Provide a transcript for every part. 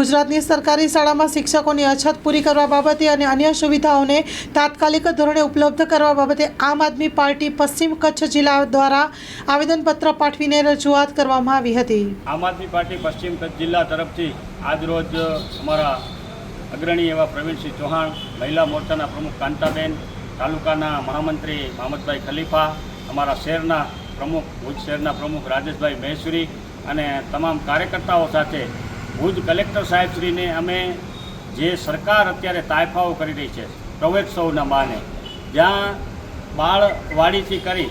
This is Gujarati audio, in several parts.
ગુજરાતની સરકારી શાળામાં શિક્ષકોની અછત પૂરી કરવા બાબતે અને અન્ય સુવિધાઓને તાત્કાલિક ધોરણે ઉપલબ્ધ કરવા બાબતે આમ આદમી પાર્ટી પશ્ચિમ કચ્છ જિલ્લા દ્વારા આવેદનપત્ર પાઠવીને રજૂઆત કરવામાં આવી હતી. આમ આદમી પાર્ટી પશ્ચિમ કચ્છ જિલ્લા તરફથી આજરોજ અમારા અગ્રણી એવા પ્રવીણસિંહ ચૌહાણ, મહિલા મોરચાના પ્રમુખ કાંતાબેન, તાલુકાના મહામંત્રી મહમદભાઈ ખલીફા, અમારા શહેરના પ્રમુખ ભુજ શહેરના પ્રમુખ રાજેશભાઈ મહેશ્વરી અને તમામ કાર્યકર્તાઓ સાથે ભુજ કલેક્ટર સાહેબશ્રીને અમે જે સરકાર અત્યારે તાયફાઓ કરી રહી છે પ્રવેત્સવના માને, જ્યાં બાળવાડીથી કરી,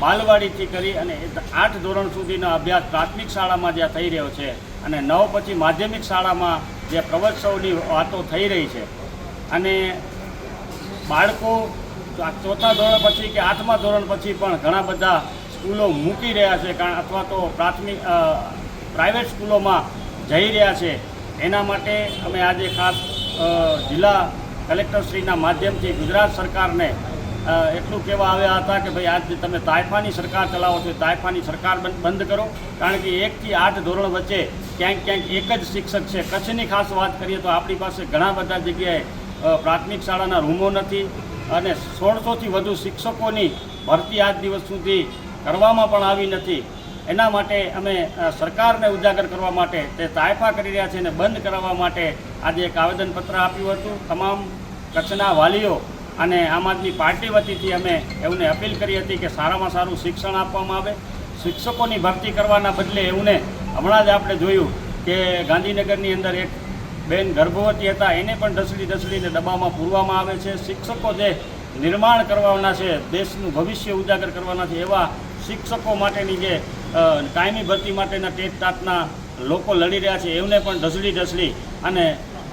બાલવાડીથી કરી અને આઠ ધોરણ સુધીનો અભ્યાસ પ્રાથમિક શાળામાં જ્યાં થઈ રહ્યો છે અને નવ પછી માધ્યમિક શાળામાં જે પ્રવેશોત્સવની વાતો થઈ રહી છે. અને બાળકો ચોથા ધોરણ પછી કે આઠમા ધોરણ પછી પણ ઘણા બધા સ્કૂલો મૂકી રહ્યા છે, કારણ અથવા તો પ્રાથમિક પ્રાઇવેટ સ્કૂલોમાં જઈ રહ્યા છે. એના માટે અમે આજે ખાસ જિલ્લા કલેક્ટરશ્રીના માધ્યમથી ગુજરાત સરકારને એટલું કહેવા આવ્યા હતા કે ભાઈ આજે તમે તાઇફાની સરકાર ચલાવો છો તાઇફાની સરકાર બંધ કરો. કારણ કે એકથી આઠ ધોરણ વચ્ચે ક્યાંક ક્યાંક એક જ શિક્ષક છે. કચ્છની ખાસ વાત કરીએ તો આપણી પાસે ઘણા બધા જગ્યાએ પ્રાથમિક શાળાના રૂમો નથી અને સોળસોથી વધુ શિક્ષકોની ભરતી આજ દિવસ સુધી કરવામાં પણ આવી નથી. એના માટે અમે સરકારને ઉજાગર કરવા માટે તે તાયફા કરી રહ્યા છે અને બંધ કરાવવા માટે આજે એક આવેદનપત્ર આપ્યું હતું. તમામ કચ્છના વાલીઓ અને આમ આદમી પાર્ટી વતીથી અમે એમને અપીલ કરી હતી કે સારામાં સારું શિક્ષણ આપવામાં આવે. શિક્ષકોની ભરતી કરવાના બદલે એમને હમણાં જ આપણે જોયું કે ગાંધીનગરની અંદર એક બેન ગર્ભવતી હતા, એને પણ ઢસડી ઢસડીને ડબ્બામાં પૂરવામાં આવે છે. શિક્ષકો જે નિર્માણ કરવાના છે, દેશનું ભવિષ્ય ઉજાગર કરવાના છે એવા શિક્ષકો માટેની જે કાયમી ભરતી માટેના ટેટ ટાટના લોકો લડી રહ્યા છે, એમને પણ ઢસડી ઢસડી અને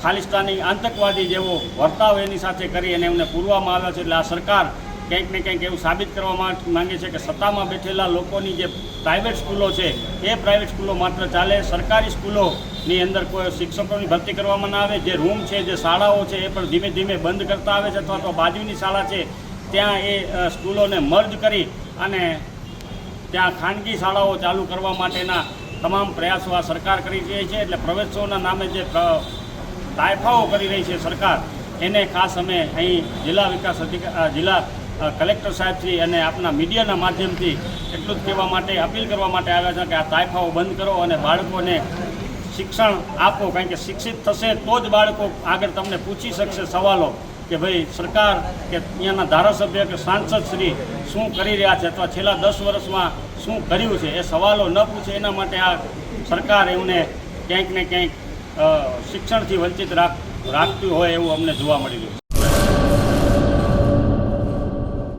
ખાલિસ્તાની આતંકવાદી જેવો વર્તાવ એની સાથે કરી અને એમને પૂરવામાં આવ્યા છે. એટલે આ સરકાર કંઈક ને કંઈક એવું સાબિત કરવા માંગે છે કે સત્તામાં બેઠેલા લોકોની જે પ્રાઇવેટ સ્કૂલો છે, એ પ્રાઇવેટ સ્કૂલો માત્ર ચાલે. સરકારી સ્કૂલોની અંદર કોઈ શિક્ષકોની ભરતી કરવામાં ના આવે. જે રૂમ છે, જે શાળાઓ છે, એ પણ ધીમે ધીમે બંધ કરતા આવે છે અથવા તો બાજુની શાળા છે, ત્યાં એ સ્કૂલોને મર્જ કરી અને ત્યાં ખાનગી શાળાઓ ચાલુ કરવા માટેના તમામ પ્રયાસો આ સરકાર કરી રહી છે. એટલે પ્રવેશોના નામે જે તાયફાઓ કરી રહી છે સરકાર, એને ખાસ અમે અહીં જિલ્લા વિકાસ અધિકાર જિલ્લા કલેક્ટર સાહેબશ્રી અને આપના મીડિયાના માધ્યમથી એટલું જ કહેવા માટે, અપીલ કરવા માટે આવ્યા છે કે આ તાયફાઓ બંધ કરો અને બાળકોને શિક્ષણ આપો, કારણ કે શિક્ષિત થશે તો જ બાળકો આગળ તમને પૂછી શકશે સવાલો કે ભાઈ, સરકાર કે અહીંયાના ધારાસભ્ય કે સાંસદ શ્રી શું કરી રહ્યા છે અથવા છેલ્લા દસ વર્ષમાં શું કર્યું છે એ સવાલો ન પૂછે એના માટે આ સરકાર એમને ક્યાંક ને ક્યાંક શિક્ષણથી વંચિત રાખ રાખતું હોય એવું અમને જોવા મળી રહ્યું છે